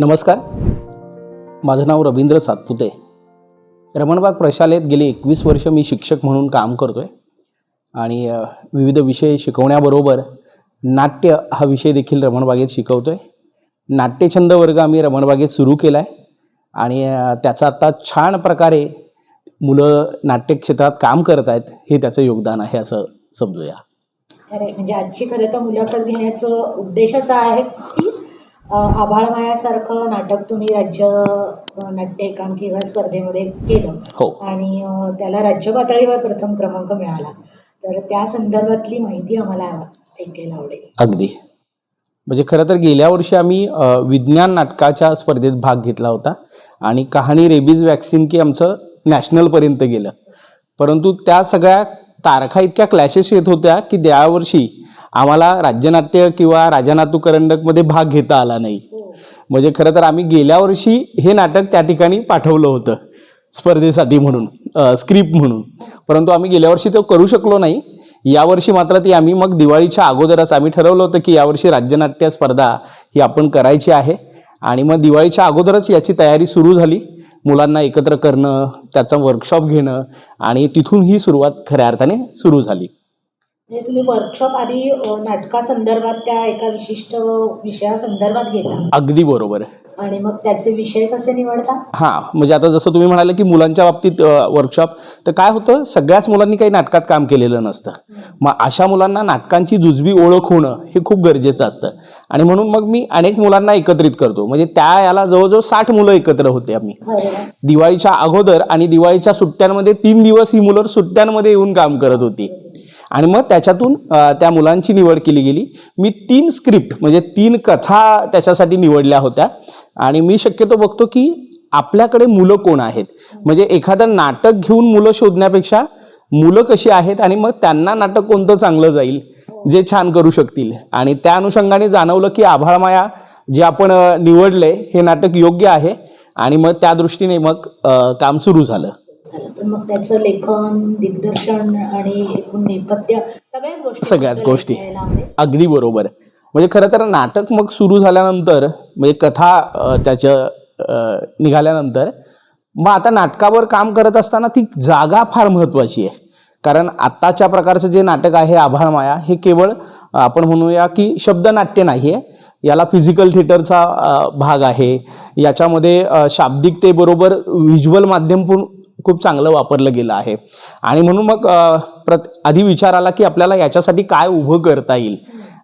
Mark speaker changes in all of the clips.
Speaker 1: नमस्कार. माझं नाव रवींद्र सातपुते. रमणबाग प्रशालेत गेली एकवीस वर्ष मी शिक्षक म्हणून काम करतो आहे आणि विविध विषय शिकवण्याबरोबर नाट्य हा विषय देखील रमणबागेत शिकवतो आहे नाट्यछंद वर्ग आम्ही रमणबागेत सुरू केला आहे आणि त्याचा आता छान प्रकारे मुलं नाट्यक्षेत्रात काम करत आहेत हे त्याचं योगदान आहे असं समजूया.
Speaker 2: खरे म्हणजे आजची खरं तर मुलाखत घेण्याचं उद्देशच आहे की आभाळमायासारखं नाटक तुम्ही राज्य नाट्य एकांकिका स्पर्धेमध्ये केलं.
Speaker 1: हो.
Speaker 2: आणि अ, त्याला राज्य पातळीवर प्रथम क्रमांक मिळाला. तर त्या संदर्भातली माहिती आम्हाला ऐकायला आवडेल.
Speaker 1: अगदी. म्हणजे खरं तर गेल्या वर्षी आम्ही अ, विज्ञान नाटकाच्या स्पर्धेत भाग घेतला होता. आणि कहाणी रेबीज वॅक्सिन की आमचं नॅशनलपर्यंत गेलं. परंतु त्या सगळ्या तारखा इतक्या क्लॅशेस येत होत्या की त्यावर्षी आम्हाला राज्यनाट्य किंवा राजानातू करंडकमध्ये भाग घेता आला नाही. म्हणजे खरं तर आम्ही गेल्या वर्षी हे नाटक त्या ठिकाणी पाठवलं होतं स्पर्धेसाठी म्हणून स्क्रिप्ट म्हणून. परंतु आम्ही गेल्या वर्षी तो करू शकलो नाही. यावर्षी मात्र ती आम्ही मग दिवाळीच्या अगोदरच आम्ही ठरवलं होतं की यावर्षी राज्यनाट्य स्पर्धा ही आपण करायची आहे. आणि मग दिवाळीच्या अगोदरच याची तयारी सुरू झाली. मुलांना एकत्र करणं त्याचं वर्कशॉप घेणं आणि तिथून ही सुरुवात खऱ्या अर्थाने सुरू झाली.
Speaker 2: म्हणजे तुम्ही वर्कशॉप आधी नाटकासंदर्भात त्या एका विशिष्ट विषयासंदर्भात घेता?
Speaker 1: अगदी बरोबर
Speaker 2: आणि मग त्याचे विषय कसे निवडता?
Speaker 1: हां म्हणजे आता जसं तुम्ही म्हणाले की मुलांच्या बाबतीत वर्कशॉप तर काय होतं सगळ्याच मुलांनी काही नाटकात काम केलेलं नसतं. मग अशा मुलांना नाटकांची जुजबी ओळख होणं हे खूप गरजेचं असतं. आणि म्हणून मग मी अनेक मुलांना एकत्रित करतो. म्हणजे त्या याला जवळजवळ साठ मुलं एकत्र होते आम्ही. दिवाळीच्या अगोदर आणि दिवाळीच्या सुट्ट्यांमध्ये तीन दिवस ही मुलं सुट्ट्यांमध्ये येऊन काम करत होती. आणि मग त्याच्यातून त्या मुलांची निवड केली गेली. मी तीन स्क्रिप्ट म्हणजे तीन कथा त्याच्यासाठी निवडल्या होत्या. आणि मी शक्यतो बघतो की आपल्याकडे मुलं कोण आहेत? म्हणजे एखादं नाटक घेऊन मुलं शोधण्यापेक्षा मुलं कशी आहेत आणि मग त्यांना नाटक कोणतं चांगलं जाईल जे छान करू शकतील? आणि त्या अनुषंगाने जाणवलं की आभाळमाया जे आपण अ, निवडलंय हे नाटक योग्य आहे. आणि मग त्या दृष्टीने मग काम सुरू झालं.
Speaker 2: झालं. पण मग त्याचं लेखन दिग्दर्शन आणि एकूण नेपथ्य सगळ्याच गोष्टी
Speaker 1: सगळ्याच गोष्टी. अगदी बरोबर म्हणजे खरं तर नाटक मग सुरू झाल्यानंतर म्हणजे कथा त्याच्या निघाल्यानंतर मग आता नाटकावर काम करत असताना ती जागा फार महत्त्वाची आहे कारण आत्ताच्या प्रकारचं जे नाटक आहे आभाळमाया हे केवळ आपण म्हणूया की शब्दनाट्य नाही आहे याला फिजिकल थिएटरचा भाग आहे याच्यामध्ये शाब्दिकतेबरोबर व्हिज्युअल माध्यम पण खूप चांगलं वापरलं गेलं आहे. आणि म्हणून मग प्रत आधी विचार आला की आपल्याला याच्यासाठी काय उभं करता येईल?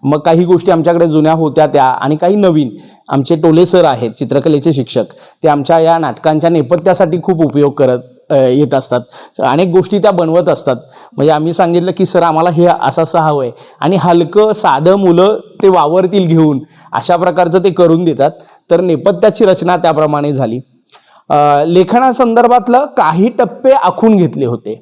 Speaker 1: मग काही गोष्टी आमच्याकडे जुन्या होत्या त्या आणि काही नवीन. आमचे टोले सर आहेत चित्रकलेचे शिक्षक. ते आमच्या या नाटकांच्या नेपथ्यासाठी खूप उपयोग करत येत असतात. अनेक गोष्टी त्या बनवत असतात. म्हणजे आम्ही सांगितलं की सर आम्हाला हे असं असं हवं आहे. आणि हलकं साधं मुलं ते वावरतील घेऊन अशा प्रकारचं ते करून देतात. तर नेपथ्याची रचना त्याप्रमाणे झाली. लेखनासंदर्भातलं काही टप्पे आखून घेतले होते.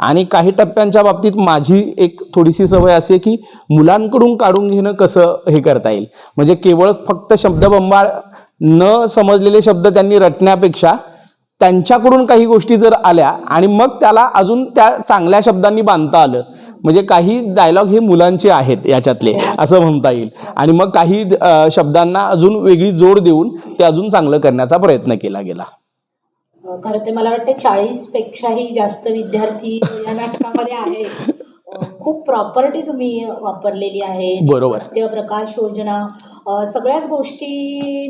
Speaker 1: आणि काही टप्प्यांच्या बाबतीत माझी एक थोडीशी सवय असे की मुलांकडून काढून घेणं कसं हे करता येईल. म्हणजे केवळ फक्त शब्दबंबाळ न समजलेले शब्द त्यांनी रटण्यापेक्षा त्यांच्याकडून काही गोष्टी जर आल्या आणि मग त्याला अजून त्या चांगल्या शब्दांनी बांधता आलं म्हणजे काही डायलॉग हे मुलांचे आहेत याच्यातले असं म्हणता येईल. आणि मग काही शब्दांना अजून वेगळी जोड देऊन ते अजून चांगलं करण्याचा प्रयत्न केला गेला.
Speaker 2: खरं ते मला वाटतं चाळीस पेक्षाही जास्त विद्यार्थी या नाटकामध्ये आहे खूप प्रॉपर्टी तुम्ही वापरलेली आहे.
Speaker 1: बरोबर.
Speaker 2: प्रकाश योजना सगळ्याच गोष्टी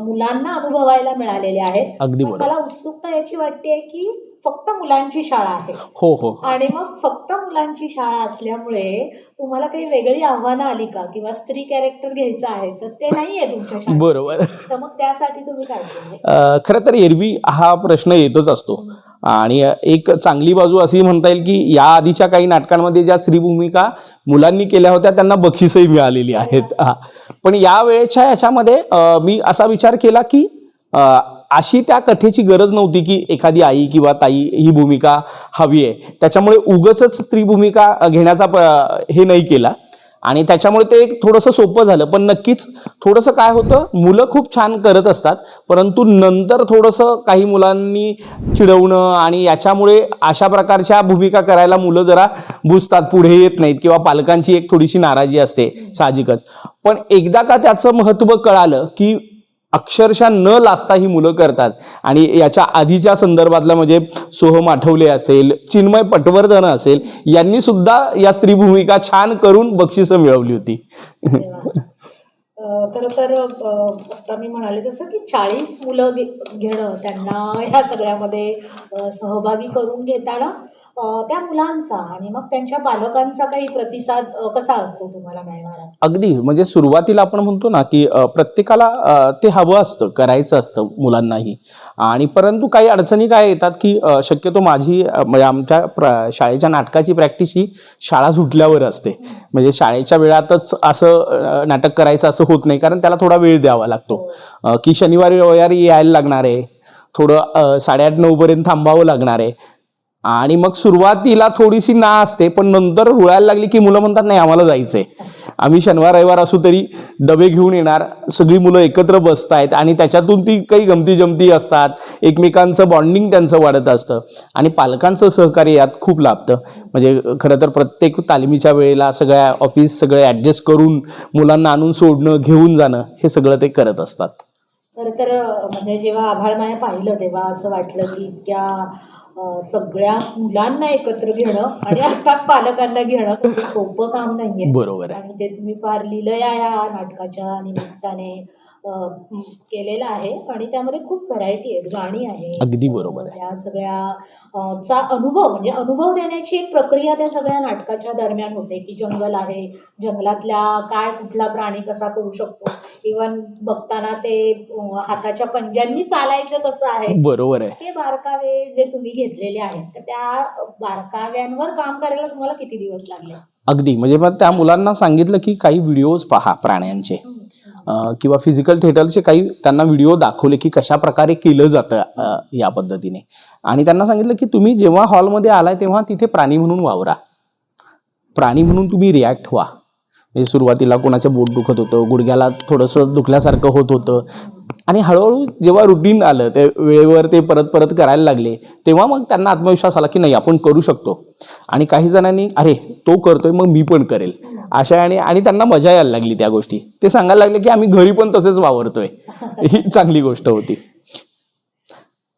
Speaker 2: मुलांना अनुभवायला मिळालेल्या आहेत.
Speaker 1: अगदी बरोबर.
Speaker 2: मला उत्सुकता याची वाटते की फक्त मुलांची शाळा आहे.
Speaker 1: हो हो.
Speaker 2: आणि मग फक्त मुलांची शाळा असल्यामुळे तुम्हाला काही वेगळी आव्हानं आली का? किंवा स्त्री कॅरेक्टर घ्यायचं आहे तर ते नाही आहे तुमच्या
Speaker 1: बरोबर.
Speaker 2: तर मग त्यासाठी तुम्ही काय
Speaker 1: खरं तर एरवी हा प्रश्न येतोच असतो. आणि एक चांगली बाजू अशी म्हणता येईल की या आधीच्या काही नाटकांमध्ये ज्या स्त्रीभूमिका मुलांनी केल्या होत्या त्यांना बक्षीसही मिळालेली आहेत. पण या वेळेच्या याच्यामध्ये मी असा विचार केला की अशी त्या कथेची गरज नव्हती की एखादी आई किंवा ताई ही भूमिका हवी आहे. त्याच्यामुळे उगच स्त्री भूमिका घेण्याचा प- हे नाही केला. आणि त्याच्यामुळे ते एक थोडंसं सोपं झालं. पण नक्कीच थोडंसं काय होतं मुलं खूप छान करत असतात परंतु नंतर थोडंसं काही मुलांनी चिडवणं आणि याच्यामुळे अशा प्रकारच्या भूमिका करायला मुलं जरा बुजतात पुढे येत नाहीत किंवा पालकांची एक थोडीशी नाराजी असते साहजिकच. पण एकदा का त्याचं महत्त्व कळालं की अक्षरशः न लाजता ही मुलं करतात. आणि याच्या आधीच्या संदर्भातल्या म्हणजे सोहम आठवले असेल चिन्मय पटवर्धन असेल यांनी सुद्धा या स्त्री भूमिका छान करून बक्षिसं मिळवली होती.
Speaker 2: अं, खरं तर आता मी म्हणाले तसं की चाळीस मुलं घेणं त्यांना ह्या सगळ्यामध्ये सहभागी करून घेताना त्या मुलांचा आणि मग त्यांच्या पालकांचा काही प्रतिसाद कसा असतो तुम्हाला मिळणारा?
Speaker 1: अगदी. म्हणजे सुरुवातीला आपण म्हणतो ना की प्रत्येकाला ते हवं असतं करायचं असतं मुलांनाही. आणि परंतु काही अडचणी काय येतात की शक्यतो माझी म्हणजे आमच्या शाळेच्या नाटकाची प्रॅक्टिस ही शाळा सुटल्यावर असते. म्हणजे शाळेच्या वेळातच असं नाटक करायचं असं होत नाही कारण त्याला थोडा वेळ द्यावा लागतो. की शनिवारी रविवारी यायला लागणार आहे. थोडं साडेआठ नऊपर्यंत थांबावं लागणार आहे. आणि मग सुरुवातीला थोडीशी ना असते पण नंतर रुळायला लागली की मुलं म्हणतात नाही आम्हाला जायचंय. आम्ही शनिवार रविवार असू तरी डबे घेऊन येणार. सगळी मुलं एकत्र बसतायत आणि त्याच्यातून ती काही गमती जमती असतात. एकमेकांचं बॉन्डिंग त्यांचं वाढत असतं. आणि पालकांचं सहकार्य यात खूप लाभतं. म्हणजे खरं तर प्रत्येक तालमीच्या वेळेला सगळ्या ऑफिस सगळे ॲडजस्ट करून मुलांना आणून सोडणं घेऊन जाणं हे सगळं ते करत असतात.
Speaker 2: खरं तर म्हणजे जेव्हा आभाळमाया पाहिलं तेव्हा असं वाटलं की इतक्या सगळ्या मुलांना एकत्र घेणं आणि अर्थात पालकांना घेणं तसं सोपं काम नाहीये.
Speaker 1: बरोबर
Speaker 2: आणि ते तुम्ही फार लिलया या नाटकाच्या निमित्ताने. केलेलं आहे आणि त्यामध्ये खूप व्हरायटी आहेत. गाणी आहे
Speaker 1: अगदी बरोबर.
Speaker 2: या सगळ्या चा अनुभव म्हणजे अनुभव देण्याची एक प्रक्रिया त्या सगळ्या नाटकाच्या दरम्यान होते की जंगल आहे. जंगलातल्या काय कुठला प्राणी कसा करू शकतो? इवन बघताना ते हाताच्या पंजांनी चालायचं कसं आहे?
Speaker 1: बरोबर आहे.
Speaker 2: ते बारकावे जे तुम्ही घेतलेले आहेत तर त्या बारकाव्यांवर काम करायला तुम्हाला किती दिवस लागले?
Speaker 1: अगदी. म्हणजे मग त्या मुलांना सांगितलं की काही व्हिडिओज पहा प्राण्यांचे. किंवा फिजिकल थिएटरचे काही त्यांना व्हिडिओ दाखवले की कशा प्रकारे केलं जातं या पद्धतीने. आणि त्यांना सांगितलं की तुम्ही जेव्हा हॉलमध्ये आलाय तेव्हा तिथे प्राणी म्हणून वावरा. प्राणी म्हणून तुम्ही रिॲक्ट व्हा. म्हणजे सुरुवातीला कोणाचं बोट दुखत होतं गुडघ्याला थोडंसं दुखल्यासारखं होत होतं. आणि हळूहळू जेव्हा रुटीन आलं ते वेळेवर ते परत परत करायला लागले तेव्हा मग त्यांना आत्मविश्वास आला की नाही आपण करू शकतो. आणि काही जणांनी अरे तो करतोय मग मी पण करेल. अशा आणि आणि त्यांना मजा यायला लागली त्या गोष्टी. ते सांगायला लागले की आम्ही घरी पण तसेच वावरतोय. ही चांगली गोष्ट होती.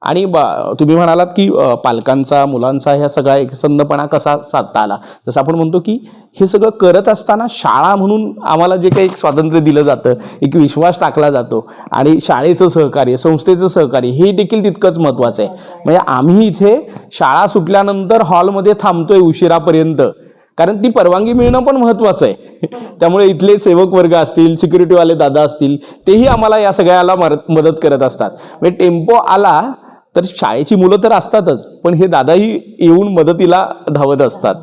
Speaker 1: आणि बा तुम्ही म्हणालात की पालकांचा मुलांचा ह्या सगळा एकसंधपणा कसा साधता आला? जसं आपण म्हणतो की हे सगळं करत असताना शाळा म्हणून आम्हाला जे काही एक स्वातंत्र्य दिलं जातं एक विश्वास टाकला जातो आणि शाळेचं सहकार्य संस्थेचं सहकार्य हे देखील तितकंच महत्त्वाचं आहे. म्हणजे आम्ही इथे शाळा सुटल्यानंतर हॉलमध्ये थांबतोय उशिरापर्यंत. कारण ती परवानगी मिळणं पण महत्त्वाचं आहे. त्यामुळे इथले सेवक वर्ग असतील सिक्युरिटीवाले दादा असतील तेही आम्हाला या सगळ्याला मदत मदत करत असतात. म्हणजे टेम्पो आला तर शाळेची मुलं तर असतातच पण हे दादाही येऊन मदतीला धावत असतात.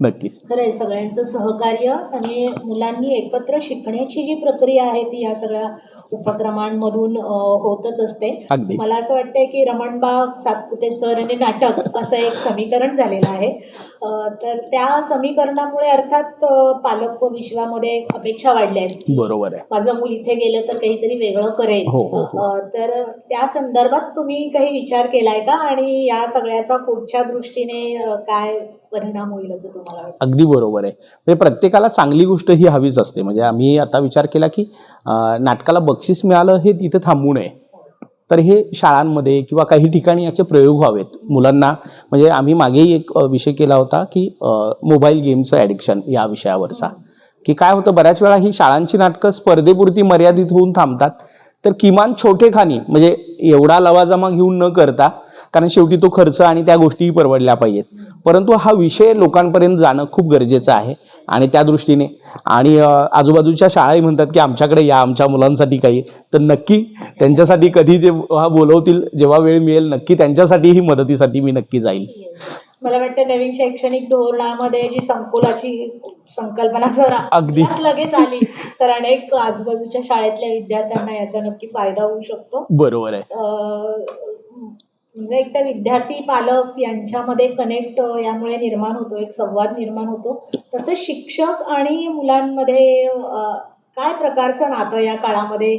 Speaker 1: नक्कीच.
Speaker 2: खरं आहे सगळ्यांचं सहकार्य आणि मुलांनी एकत्र शिकण्याची जी प्रक्रिया आहे ती या सगळ्या उपक्रमांमधून होतच असते.
Speaker 1: अगदी.
Speaker 2: मला असं वाटतंय की रमणबाग सातपुते सर आणि नाटक असं एक समीकरण झालेलं आहे. अं, तर त्या समीकरणामुळे अर्थात अं, पालक व विश्वामध्ये अपेक्षा वाढल्या आहेत
Speaker 1: बरोबर आहे.
Speaker 2: माझं मूल इथे गेलं तर काहीतरी वेगळं करेल.
Speaker 1: हो, हो, हो.
Speaker 2: अं, तर त्या संदर्भात तुम्ही काही विचार केलाय का? आणि या सगळ्याचा पुढच्या दृष्टीने अं, काय परिणाम होईल असं तुम्हाला
Speaker 1: अगदी बरोबर आहे. म्हणजे प्रत्येकाला चांगली गोष्ट ही हवीच असते. म्हणजे आम्ही आता विचार केला की नाटकाला बक्षीस मिळालं हे तिथं थांबू नये. तर हे शाळांमध्ये किंवा काही ठिकाणी याचे प्रयोग व्हावेत. मुलांना म्हणजे आम्ही मागेही एक विषय केला होता की मोबाईल गेमचं ॲडिक्शन या विषयावरचा. की काय होतं बऱ्याच वेळा ही शाळांची नाटकं स्पर्धेपुरती मर्यादित होऊन थांबतात. तर किमान छोटेखानी म्हणजे एवढा लवाजमा घेऊन न करता कारण शेवटी तो खर्च आणि त्या गोष्टीही परवडल्या पाहिजेत. परंतु हा विषय लोकांपर्यंत जाणं खूप गरजेचं आहे. आणि त्या दृष्टीने आणि आजूबाजूच्या शाळाही म्हणतात की आमच्याकडे या आमच्या मुलांसाठी काही तर नक्की त्यांच्यासाठी कधी जेव्हा बोलवतील जेव्हा वेळ मिळेल नक्की त्यांच्यासाठीही मदतीसाठी मी नक्की जाईल.
Speaker 2: मला वाटतं नवीन शैक्षणिक धोरणामध्ये जी संकुलाची संकल्पना जर
Speaker 1: अगदी.
Speaker 2: लगेच आली तर अनेक आजूबाजूच्या शाळेतल्या विद्यार्थ्यांना याचा नक्की फायदा होऊ शकतो.
Speaker 1: बरोबर आहे.
Speaker 2: म्हणजे एक तर विद्यार्थी पालक यांच्यामध्ये कनेक्ट यामुळे निर्माण होतो एक संवाद निर्माण होतो. तसंच शिक्षक आणि मुलांमध्ये काय प्रकारचं नातं या काळामध्ये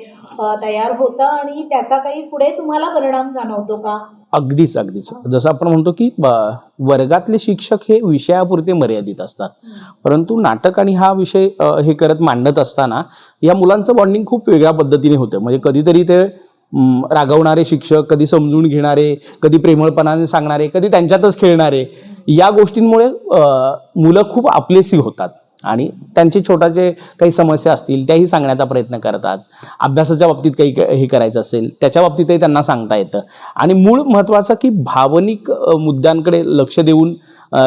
Speaker 2: तयार होतं आणि त्याचा काही पुढे तुम्हाला परिणाम जाणवतो का?
Speaker 1: अगदीच अगदीच. जसं आपण म्हणतो की ब- वर्गातले शिक्षक हे विषयापुरते मर्यादित असतात. परंतु नाटक आणि हा विषय हे करत मांडत असताना या मुलांचं बॉन्डिंग खूप वेगळ्या पद्धतीने होतं. म्हणजे कधीतरी ते रागवणारे शिक्षक कधी समजून घेणारे कधी प्रेमळपणाने सांगणारे कधी त्यांच्यातच खेळणारे या गोष्टींमुळे मुलं खूप आपलेसी होतात. आणि त्यांचे छोटाचे काही समस्या असतील त्याही सांगण्याचा प्रयत्न करतात. अभ्यासाच्या बाबतीत काही क- हे करायचं असेल त्याच्या बाबतीतही त्यांना सांगता येतं. आणि मूळ महत्त्वाचं की भावनिक मुद्द्यांकडे लक्ष देऊन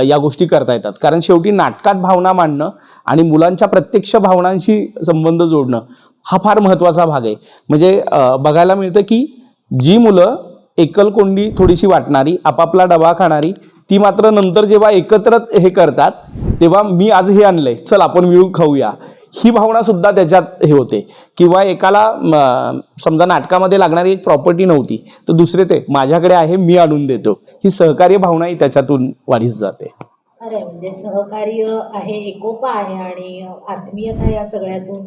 Speaker 1: या गोष्टी करता येतात. कारण शेवटी नाटकात भावना मांडणं आणि मुलांच्या प्रत्यक्ष भावनांशी संबंध जोडणं हा फार महत्त्वाचा भाग आहे. म्हणजे बघायला मिळतं की जी मुलं एकलकोंडी थोडीशी वाटणारी आपापला डबा खाणारी ती मात्र नंतर जेव्हा एकत्र हे करतात तेव्हा मी आज हे आणलंय. चल आपण मिळून खाऊया. ही भावना सुद्धा त्याच्यात हे होते. किंवा एकाला समजा नाटकामध्ये लागणारी एक प्रॉपर्टी नव्हती तर दुसरे ते माझ्याकडे आहे मी आणून देतो. ही सहकार्य भावनाही त्याच्यातून वाढीस जाते.
Speaker 2: खरं आहे म्हणजे सहकार्य आहे एकोपा आहे आणि आत्मीयता या सगळ्यातून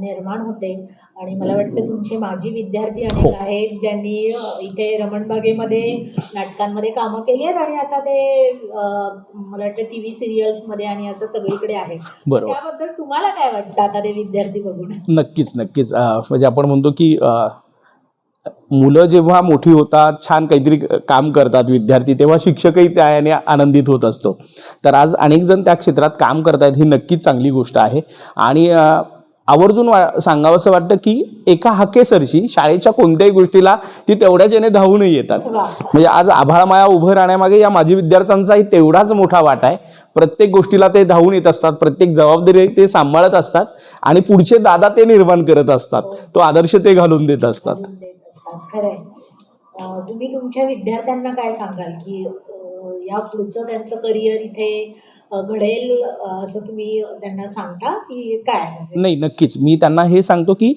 Speaker 2: निर्माण होते आणि मला वाटतं तुमचे माजी विद्यार्थी
Speaker 1: हो.
Speaker 2: अनेक आहेत ज्यांनी इथे रमणबागेमध्ये नाटकांमध्ये कामं केली आहेत आणि आता ते मला वाटतं टी व्ही सिरियल्समध्ये आणि असं सगळीकडे आहे. त्याबद्दल तुम्हाला काय वाटतं आता ते विद्यार्थी बघून
Speaker 1: नक्कीच नक्कीच म्हणजे आपण म्हणतो की मुलं जेव्हा मोठी होतात छान काहीतरी काम करतात विद्यार्थी तेव्हा शिक्षकही त्या याने आनंदित होत असतो. तर आज अनेक जण त्या क्षेत्रात काम करतायत ही नक्कीच चांगली गोष्ट आहे. आणि आवर्जून वा सांगावंसं वाटतं की एका हकेसरशी शाळेच्या कोणत्याही गोष्टीला ती तेवढ्याच याने धावूनही येतात. म्हणजे आज आभाळमाया उभं राहण्यामागे या माजी विद्यार्थ्यांचाही तेवढाच मोठा वाटा आहे. प्रत्येक गोष्टीला ते धावून येत असतात प्रत्येक जबाबदारी ते सांभाळत असतात आणि पुढचे दादा ते निर्माण करत असतात. तो आदर्श ते घालून देत असतात.
Speaker 2: असतात. खरं आहे तुम्ही तुमच्या विद्यार्थ्यांना काय सांगाल की या पुढचं त्यांचं करिअर इथे घडेल असं तुम्ही त्यांना सांगता की काय?
Speaker 1: नाही नक्कीच. मी त्यांना हे सांगतो की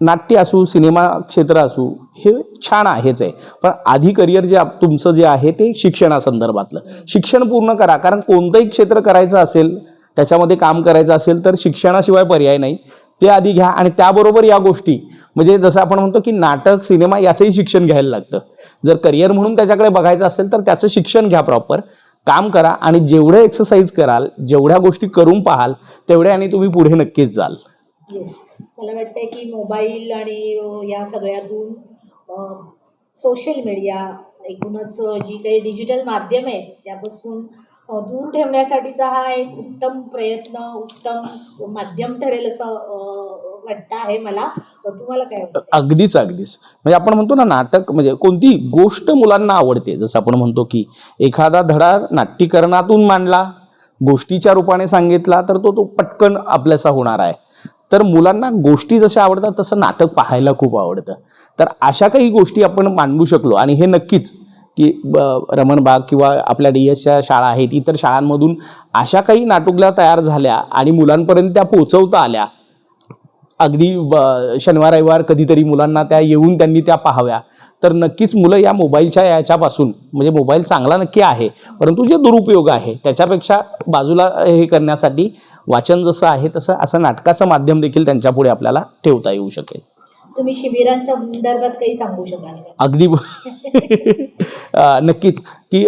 Speaker 1: नाट्य असू सिनेमा क्षेत्र असू हे छान आहेच आहे. पण आधी करिअर जे तुमचं जे आहे ते शिक्षणासंदर्भातलं. शिक्षण पूर्ण करा. कारण कोणतंही क्षेत्र करायचं असेल त्याच्यामध्ये काम करायचं असेल तर शिक्षणाशिवाय पर्याय नाही. ते आधी घ्या आणि त्याबरोबर या गोष्टी. म्हणजे जसं आपण म्हणतो की नाटक सिनेमा याचंही शिक्षण घ्यायला लागतं. जर करिअर म्हणून त्याच्याकडे बघायचं असेल तर त्याचं शिक्षण घ्या प्रॉपर काम करा आणि जेवढं एक्सरसाइज कराल जेवढ्या गोष्टी करून पाहाल आणि तुम्ही पुढे नक्कीच जाल.
Speaker 2: येस मला वाटतंय की मोबाईल आणि या सगळ्यातून सोशल मीडिया एकूणच जी काही डिजिटल माध्यम आहेत त्यापासून दूर ठेवण्यासाठीचा हा एक उत्तम प्रयत्न उत्तम माध्यम ठरेल असं वाटतं आहे मला. तुम्हाला काय वाटतं?
Speaker 1: अगदीच अगदीच. म्हणजे आपण म्हणतो ना नाटक म्हणजे कोणती गोष्ट मुलांना आवडते. जसं आपण म्हणतो की एखादा धडा नाट्यकरणातून मांडला गोष्टीच्या रूपाने सांगितला तर तो तो पटकन आपल्यासा होणार आहे. तर मुलांना गोष्टी जशा आवडतात तसं नाटक पाहायला खूप आवडतं. तर अशा काही गोष्टी आपण मांडू शकलो आणि हे नक्कीच की ब- रमणबाग किंवा आपल्या डी एसच्या शाळा आहेत इतर शाळांमधून अशा काही नाटुकल्या तयार झाल्या आणि मुलांपर्यंत त्या पोचवता आल्या. अगदी ब- शनिवार रविवार कधीतरी मुलांना त्या येऊन त्यांनी त्या पाहाव्या. तर नक्कीच मुलं या मोबाईलच्या याच्यापासून म्हणजे मोबाईल चांगला नक्की आहे परंतु जे दुरुपयोग आहे त्याच्यापेक्षा बाजूला हे करण्यासाठी वाचन जसं आहे तसं असं नाटकाचं माध्यम देखील त्यांच्यापुढे आपल्याला ठेवता येऊ शकेल.
Speaker 2: तुम्ही शिबिरांच्या संदर्भात काही सांगू शकाल का?
Speaker 1: अगदी नक्कीच. की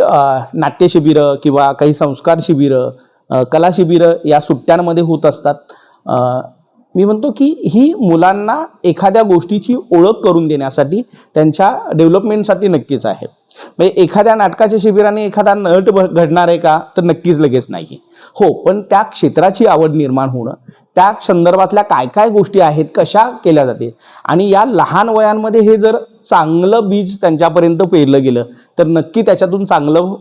Speaker 1: नाट्य शिबिरं किंवा काही संस्कार शिबिरं कला शिबिरं या सुट्ट्यांमध्ये होत असतात. मी म्हणतो की ही मुलांना एखाद्या गोष्टीची ओळख करून देण्यासाठी त्यांच्या डेव्हलपमेंटसाठी नक्कीच आहे. म्हणजे एखाद्या नाटकाच्या शिबिराने एखादा नट घडणार आहे का? तर नक्कीच लगेच नाही. हो पण त्या क्षेत्राची आवड निर्माण होणं त्या संदर्भातल्या काय काय गोष्टी आहेत कशा केल्या जाते आणि या लहान वयांमध्ये हे जर चांगलं बीज त्यांच्यापर्यंत पेरलं गेलं तर नक्की त्याच्यातून चांगलं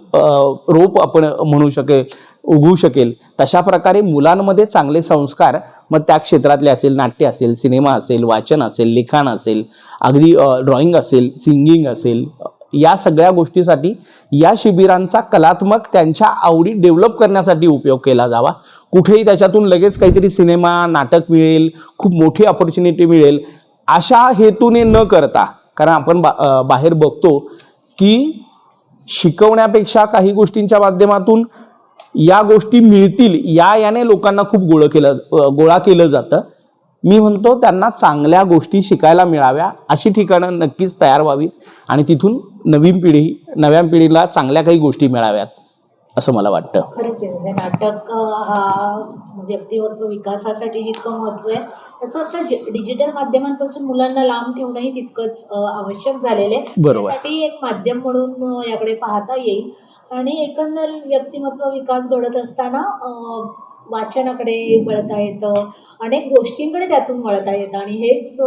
Speaker 1: रोप आपण म्हणू शकेल उगवू शकेल. तशा प्रकारे मुलांमध्ये चांगले संस्कार मग त्या क्षेत्रातले असेल नाट्य असेल सिनेमा असेल वाचन असेल लिखाण असेल अगदी ड्रॉइंग असेल सिंगिंग असेल या सगळ्या गोष्टीसाठी या शिबिरांचा कलात्मक त्यांच्या आवडी डेव्हलप करण्यासाठी उपयोग केला जावा. कुठेही त्याच्यातून लगेच काहीतरी सिनेमा नाटक मिळेल खूप मोठी ऑपॉर्च्युनिटी मिळेल. अशा हेतूने न करता कारण आपण बा बाहेर बघतो की शिकवण्यापेक्षा काही गोष्टींच्या माध्यमातून या गोष्टी मिळतील या याने लोकांना खूप गोळं केलं गोळा केलं जातं. मी म्हणतो त्यांना चांगल्या गोष्टी शिकायला मिळाव्या अशी ठिकाणं नक्कीच तयार व्हावीत. आणि तिथून नवीन पिढी नव्या पिढीला चांगल्या काही गोष्टी मिळाव्यात. असं मला वाटतं.
Speaker 2: खरंच आहे. म्हणजे नाटक हा व्यक्तिमत्व विकासासाठी जितकं महत्त्व आहे तसं आता डिजिटल माध्यमांपासून मुलांना लांब ठेवणंही तितकंच आवश्यक झालेलं आहे.
Speaker 1: बरोबर.
Speaker 2: त्यासाठी एक माध्यम म्हणून याकडे पाहता येईल. आणि एकंदर व्यक्तिमत्व विकास घडत असताना अं, वाचनाकडे वळता येतं अनेक गोष्टींकडे त्यातून वळता येतं. आणि हेच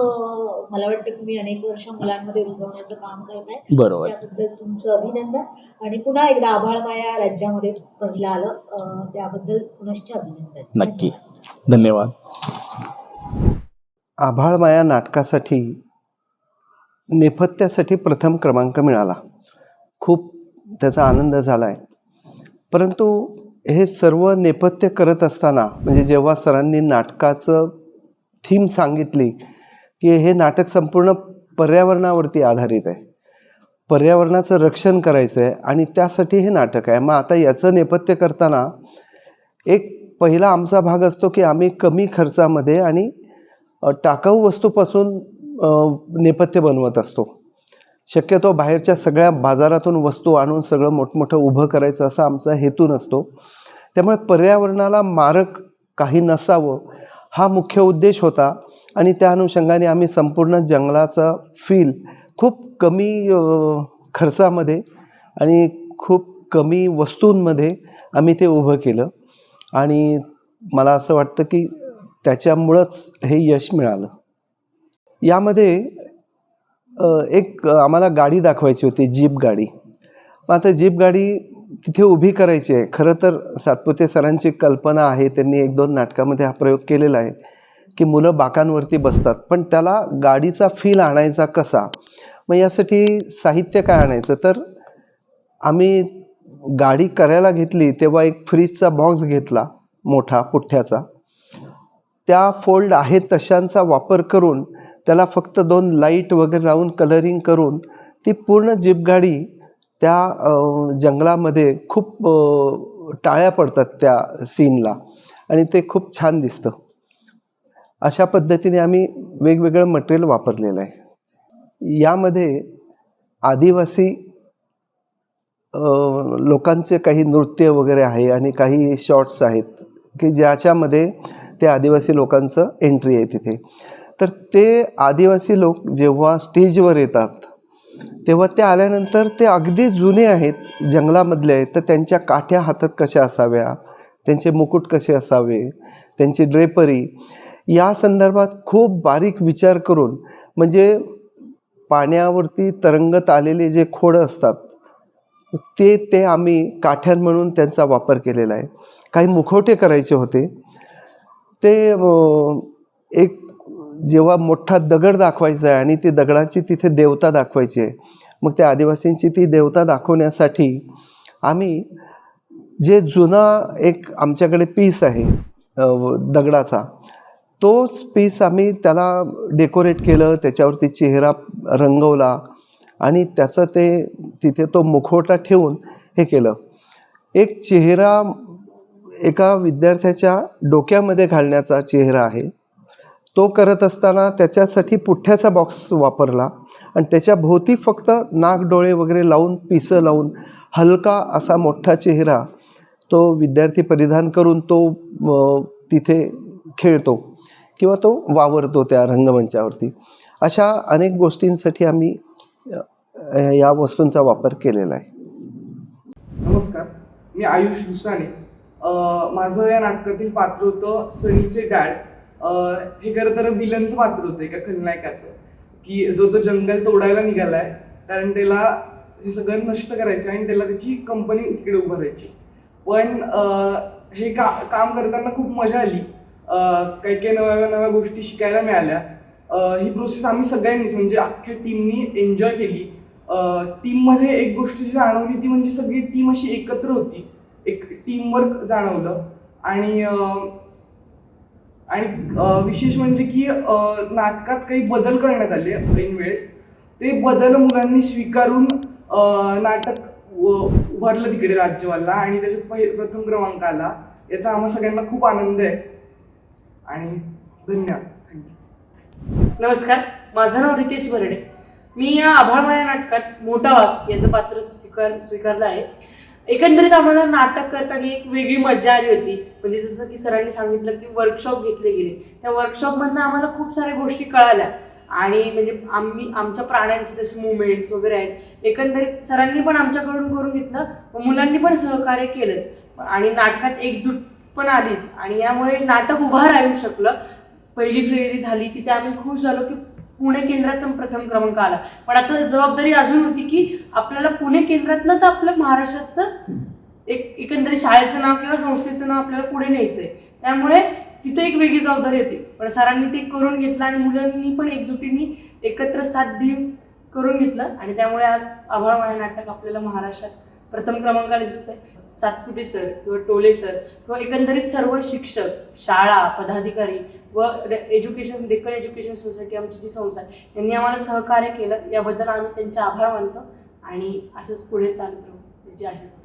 Speaker 2: मला वाटतं तुम्ही अनेक वर्ष मुलांमध्ये रुजवण्याचं काम करताय.
Speaker 1: बरोबर.
Speaker 2: त्याबद्दल तुमचं अभिनंदन. आणि पुन्हा एकदा आभाळमाया राज्यामध्ये पहिलं आलं. त्याबद्दल पुनश्च अभिनंदन.
Speaker 1: नक्की. धन्यवाद.
Speaker 3: आभाळमाया नाटकासाठी नेपथ्यासाठी प्रथम क्रमांक मिळाला. खूप त्याचा आनंद झाला आहे परंतु हे सर्व नेपथ्य करत असताना म्हणजे जेव्हा सरांनी नाटकाचं थीम सांगितली की हे नाटक संपूर्ण पर्यावरणावरती आधारित आहे. पर्यावरणाचं रक्षण करायचं आहे आणि त्यासाठी हे नाटक आहे. मग आता याचं नेपथ्य करताना एक पहिला आमचा भाग असतो की आम्ही कमी खर्चामध्ये आणि टाकाऊ वस्तूपासून नेपथ्य बनवत असतो. शक्यतो बाहेरच्या सगळ्या बाजारातून वस्तू आणून सगळं मोठमोठं उभं करायचं असा आमचा हेतू नसतो. त्यामुळे पर्यावरणाला मारक काही नसावं हा मुख्य उद्देश होता आणि त्या अनुषंगाने आम्ही संपूर्ण जंगलाचा फील खूप कमी खर्चामध्ये आणि खूप कमी वस्तूंमध्ये आम्ही ते उभं केलं आणि मला असं वाटतं की त्याच्यामुळंच हे यश मिळालं. यामध्ये एक आम्हाला गाडी दाखवायची होती जीप गाडी. मग आता जीप गाडी तिथे उभी करायची आहे. खरं तर सातपुते सरांची कल्पना आहे त्यांनी एक दोन नाटकामध्ये हा प्रयोग केलेला आहे की मुलं बाकांवरती बसतात. पण त्याला गाडीचा फील आणायचा कसा? मग यासाठी साहित्य काय आणायचं? तर आम्ही गाडी करायला घेतली तेव्हा एक फ्रीजचा बॉक्स घेतला मोठा पुठ्ठ्याचा. त्या फोल्ड आहेत तशांचा वापर करून त्याला फक्त दोन लाइट वगैरे लावून कलरिंग करून ती पूर्ण जीपगाडी त्या जंगलामध्ये खूप टाळ्या पडतात त्या सीनला आणि ते खूप छान दिसतं. अशा पद्धतीने आम्ही वेगवेगळं मटेरियल वापरलेलं आहे. यामध्ये आदिवासी लोकांचे काही नृत्य वगैरे आहे आणि काही शॉर्ट्स आहेत की ज्याच्यामध्ये ते आदिवासी लोकांचं एंट्री आहे तिथे. तर ते आदिवासी लोक जेव्हा स्टेजवर येतात तेव्हा ते आल्यानंतर ते अगदी जुने आहेत जंगलामधले आहेत. तर त्यांच्या काठ्या हातात कशा असाव्या? त्यांचे मुकुट कसे असावे? त्यांची ड्रेपरी. या संदर्भात खूप बारीक विचार करून म्हणजे पाण्यावरती तरंगत आलेले जे खोडं असतात ते ते आम्ही काठ्यां म्हणून त्यांचा वापर केलेला आहे. काही मुखवटे करायचे होते. ते एक जेव्हा मोठा दगड दाखवायचा आहे आणि ती दगडाची तिथे देवता दाखवायची आहे मग त्या आदिवासींची ती देवता दाखवण्यासाठी आम्ही जे जुना एक आमच्याकडे पीस आहे दगडाचा तोच पीस आम्ही त्याला डेकोरेट केलं त्याच्यावरती चेहरा रंगवला आणि त्याचं ते तिथे तो मुखवटा ठेवून हे केलं. एक चेहरा एका विद्यार्थ्याच्या डोक्यामध्ये घालण्याचा चेहरा आहे. तो करत असताना त्याच्यासाठी पुठ्ठ्याचा बॉक्स वापरला आणि त्याच्या भोवती फक्त नाक डोळे वगैरे लावून पिसं लावून हलका असा मोठा चेहरा तो विद्यार्थी परिधान करून तो तिथे खेळतो किंवा तो वावरतो त्या रंगमंचावरती. अशा अनेक गोष्टींसाठी आम्ही या वस्तूंचा वापर केलेला आहे.
Speaker 4: नमस्कार मी आयुष दुसाने. माझं या नाटकातील पात्र होतं सनीचे डॅड हे खरं तर विलनचं पात्र होतं एका खलनायकाचं की जो तो जंगल तोडायला निघालाय कारण त्याला हे सगळं नष्ट करायचं आणि त्याला त्याची कंपनी तिकडे उभारायची पण हे का काम करताना खूप मजा आली. काही काही नव्या नव्या गोष्टी शिकायला मिळाल्या. ही प्रोसेस आम्ही सगळ्यांनीच म्हणजे अख्ख्या टीमनी एन्जॉय केली. टीममध्ये एक गोष्ट जी जाणवली ती म्हणजे सगळी टीम अशी एकत्र होती. एक टीमवर्क जाणवलं. आणि आणि विशेष म्हणजे की नाटकात काही बदल करण्यात आले ऐन वेळेस. ते बदल मुलांनी स्वीकारून नाटक उ- उभारलं तिकडे राज्यवाला आणि त्याच्यात पहि- प्रथम क्रमांक आला. याचा आम्हा सगळ्यांना खूप आनंद आहे. आणि धन्यवाद.
Speaker 5: नमस्कार. माझं नाव रितेश बर्डे. मी या आभाळमाया नाटकात मोठा वाघ याचं पात्र स्वीकार स्वीकारलं आहे. एकंदरीत आम्हाला नाटक करताना एक वेगळी मजा आली होती. म्हणजे जसं की सरांनी सांगितलं की वर्कशॉप घेतले गेले. त्या वर्कशॉपमधनं आम्हाला खूप साऱ्या गोष्टी कळाल्या. आणि म्हणजे आम्ही आमच्या प्राण्यांचे जसे मुवमेंट्स वगैरे आहेत एकंदरीत सरांनी पण आमच्याकडून करून घेतलं व मुलांनी पण सहकार्य केलंच. आणि नाटकात एकजूट पण आलीच. आणि यामुळे नाटक उभं राहू शकलं. पहिली फेरी झाली तिथे आम्ही खुश झालो की पुणे केंद्रातून प्रथम क्रमांक आला. पण आता जबाबदारी अजून होती की आपल्याला पुणे केंद्रातनं तर आपल्या महाराष्ट्रात एक एकंदरीत शाळेचं नाव किंवा संस्थेचं नाव आपल्याला पुढे न्यायचंय. त्यामुळे तिथे एक वेगळी जबाबदारी होती पण सरांनी ते करून घेतलं आणि मुलांनी पण एकजुटीने एकत्र साथ देऊन करून घेतलं. आणि त्यामुळे आज आभाळ माझ्या नाटक आपल्याला महाराष्ट्रात प्रथम क्रमांकाला दिसतंय. सातपुते सर किंवा टोले सर किंवा एकंदरीत सर्व शिक्षक शाळा पदाधिकारी व एज्युकेशन डेक्कन एज्युकेशन सोसायटी आमची जी संस्था आहे त्यांनी आम्हाला सहकार्य केलं. याबद्दल आम्ही त्यांचे आभार मानतो आणि असंच पुढे चालत राहू. याची आशा करतो.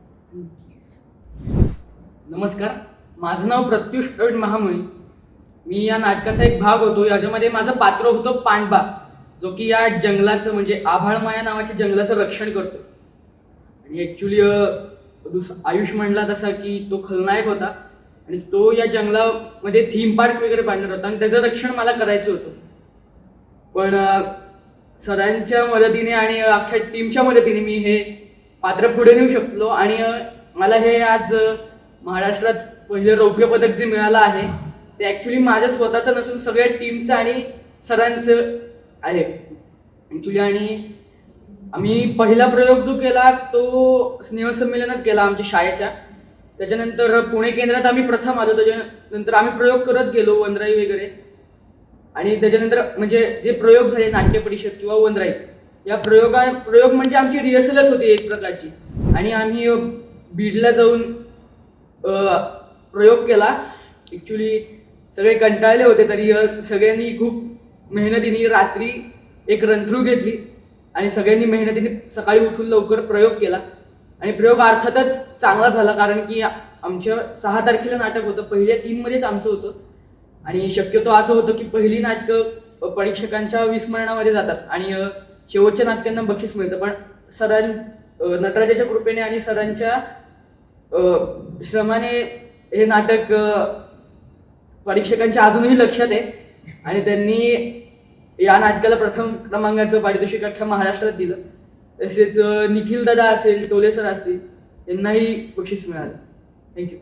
Speaker 6: नमस्कार. माझं नाव प्रत्युष प्रवीण महामुळे. मी या नाटकाचा एक भाग होतो. याच्यामध्ये माझं पात्र होतं पांडबा जो की या जंगलाचं म्हणजे आभाळमाया नावाच्या जंगलाचं रक्षण करतो. आणि ॲक्च्युली दुस आयुष म्हणला तसा की तो खलनायक होता आणि तो या जंगलामध्ये थीम पार्क वगैरे बांधणार होता आणि त्याचं रक्षण मला करायचं होतं. पण सरांच्या मदतीने आणि अख्ख्या टीमच्या मदतीने मी हे पात्र पुढे नेऊ शकलो आणि मला हे आज महाराष्ट्रात पहिलं रौप्य पदक जे मिळालं आहे ते ॲक्च्युली माझ्या स्वतःचं नसून सगळ्या टीमचं आणि सरांचं आहे. ॲक्च्युली आणि आम्ही पहिला प्रयोग जो केला तो स्नेहसंमेलनात केला आमच्या शाळेच्या. त्याच्यानंतर पुणे केंद्रात आम्ही प्रथम आलो. त्याच्यानंतर आम्ही प्रयोग करत गेलो वनराई वगैरे. आणि त्याच्यानंतर म्हणजे जे प्रयोग झाले नाट्य परिषद किंवा वनराई या प्रयोगा प्रयोग म्हणजे आमची रिहर्सलच होती एक प्रकारची. आणि आम्ही बीडला जाऊन प्रयोग केला. ॲक्च्युली सगळे कंटाळले होते तरी सगळ्यांनी खूप मेहनतीने रात्री एक रनथ्रू घेतली. आणि सगळ्यांनी मेहनतीने सकाळी उठून लवकर प्रयोग केला. आणि प्रयोग अर्थातच चांगला झाला कारण की आमच्या सहा तारखेला नाटक होतं पहिल्या तीनमध्येच आमचं होतं. आणि शक्यतो असं होतं की पहिली नाटकं परीक्षकांच्या विस्मरणामध्ये जातात आणि शेवटच्या नाटकांना बक्षीस मिळतं. पण सरां नटराजाच्या कृपेने आणि सरांच्या श्रमाने हे नाटक परीक्षकांच्या अजूनही लक्षात आहे. आणि त्यांनी या नाटकाला प्रथम क्रमांकाचं पारितोषिक अख्ख्या महाराष्ट्रात दिलं. तसेच निखिल दादा असेल टोले सर असतील यांनाही बक्षीस मिळालं. थँक्यू